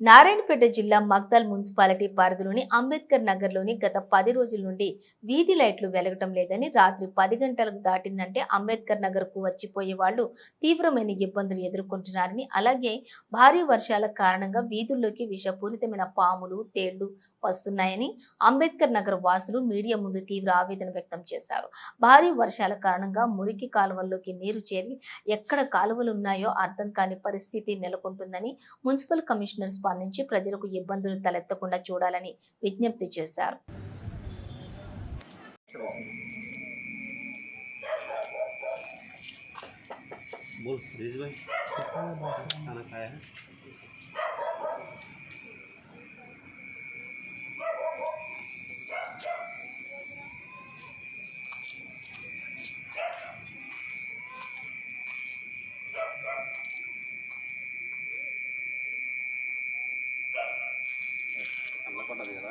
నారాయణపేట జిల్లా మగ్దల్ మున్సిపాలిటీ పరిధిలోని అంబేద్కర్ నగర్లోని గత పది రోజుల నుండి వీధి లైట్లు వెలగటం లేదని రాత్రి పది గంటలకు దాటిందంటే అంబేద్కర్ నగర్కు వచ్చిపోయే వాళ్ళు తీవ్రమైన ఇబ్బందులు ఎదుర్కొంటున్నారని అలాగే భారీ వర్షాల కారణంగా వీధుల్లోకి విషపూరితమైన పాములు తేళ్ళు వస్తున్నాయని అంబేద్కర్ నగర్ వాసులు మీడియా ముందు తీవ్ర ఆవేదన వ్యక్తం చేశారు. భారీ వర్షాల కారణంగా మురికి కాలువల్లోకి నీరు చేరి ఎక్కడ కాలువలు ఉన్నాయో అర్థం కాని పరిస్థితి నెలకొంటుందని మున్సిపల్ కమిషనర్ స్పందించి ప్రజలకు ఇబ్బందులు తలెత్తకుండా చూడాలని విజ్ఞప్తి చేశారు बोल रिज भाई खाना खाया है పడ్డది కదా.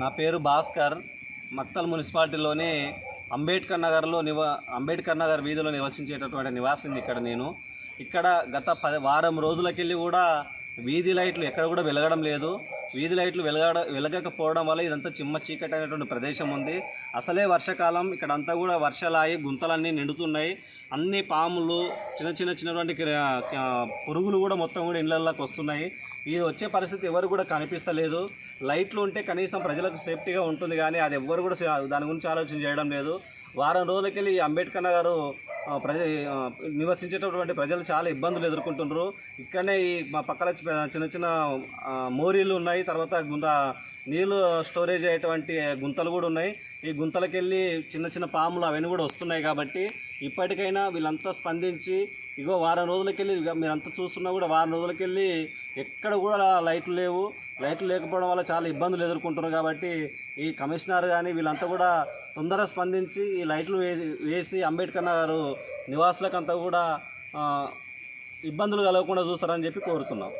నా పేరు భాస్కర్. మక్తల్ మున్సిపాలిటీలోని అంబేద్కర్ నగర్లో నివా అంబేద్కర్ నగర్ వీధిలో నివసించేటటువంటి నివాసిని ఇక్కడ నేను. ఇక్కడ గత పది వారం రోజులకెళ్ళి కూడా వీధి లైట్లు ఎక్కడ కూడా వెలగడం లేదు. వీధి లైట్లు వెలగడ వెలగకపోవడం వల్ల ఇదంతా చిమ్మ చీకటి అనేటువంటి ప్రదేశం ఉంది. అసలే వర్షాకాలం ఇక్కడ అంతా కూడా వర్షాలాయి గుంతలన్నీ నిండుతున్నాయి. అన్ని పాములు చిన్న చిన్న చిన్నటువంటి పురుగులు కూడా మొత్తం కూడా ఇళ్ళల్లోకి వస్తున్నాయి. ఇది వచ్చే పరిస్థితి ఎవరు కూడా కనిపిస్తలేదు. లైట్లు ఉంటే కనీసం ప్రజలకు సేఫ్టీగా ఉంటుంది కానీ అది ఎవ్వరు కూడా దాని గురించి ఆలోచన చేయడం లేదు. వారం రోజులకెళ్ళి అంబేద్కర్ గారు ప్రజ నివసించేటటువంటి ప్రజలు చాలా ఇబ్బందులు ఎదుర్కొంటున్నారు ఇక్కడనే ఈ మా పక్కన చిన్న చిన్న మోరీలు ఉన్నాయి. తర్వాత గుంత నీళ్ళు స్టోరేజ్ అయ్యేటువంటి గుంతలు కూడా ఉన్నాయి. ఈ గుంతలకెళ్ళి చిన్న చిన్న పాములు అవన్నీ కూడా వస్తున్నాయి కాబట్టి ఇప్పటికైనా వీళ్ళంతా స్పందించి ఇగో వారం రోజులకెళ్ళి మీరంతా చూస్తున్నా కూడా వారం రోజులకెళ్ళి ఎక్కడ కూడా లైట్లు లేవు. లైట్లు లేకపోవడం వల్ల చాలా ఇబ్బందులు ఎదుర్కొంటున్నారు కాబట్టి ఈ కమిషనర్ కానీ వీళ్ళంతా కూడా తొందరగా స్పందించి ఈ లైట్లు వేసి వేసి అంబేద్కర్ నగర్ నివాసులకంతా కూడా ఇబ్బందులు కలగకుండా చూస్తారని చెప్పి కోరుతున్నాం.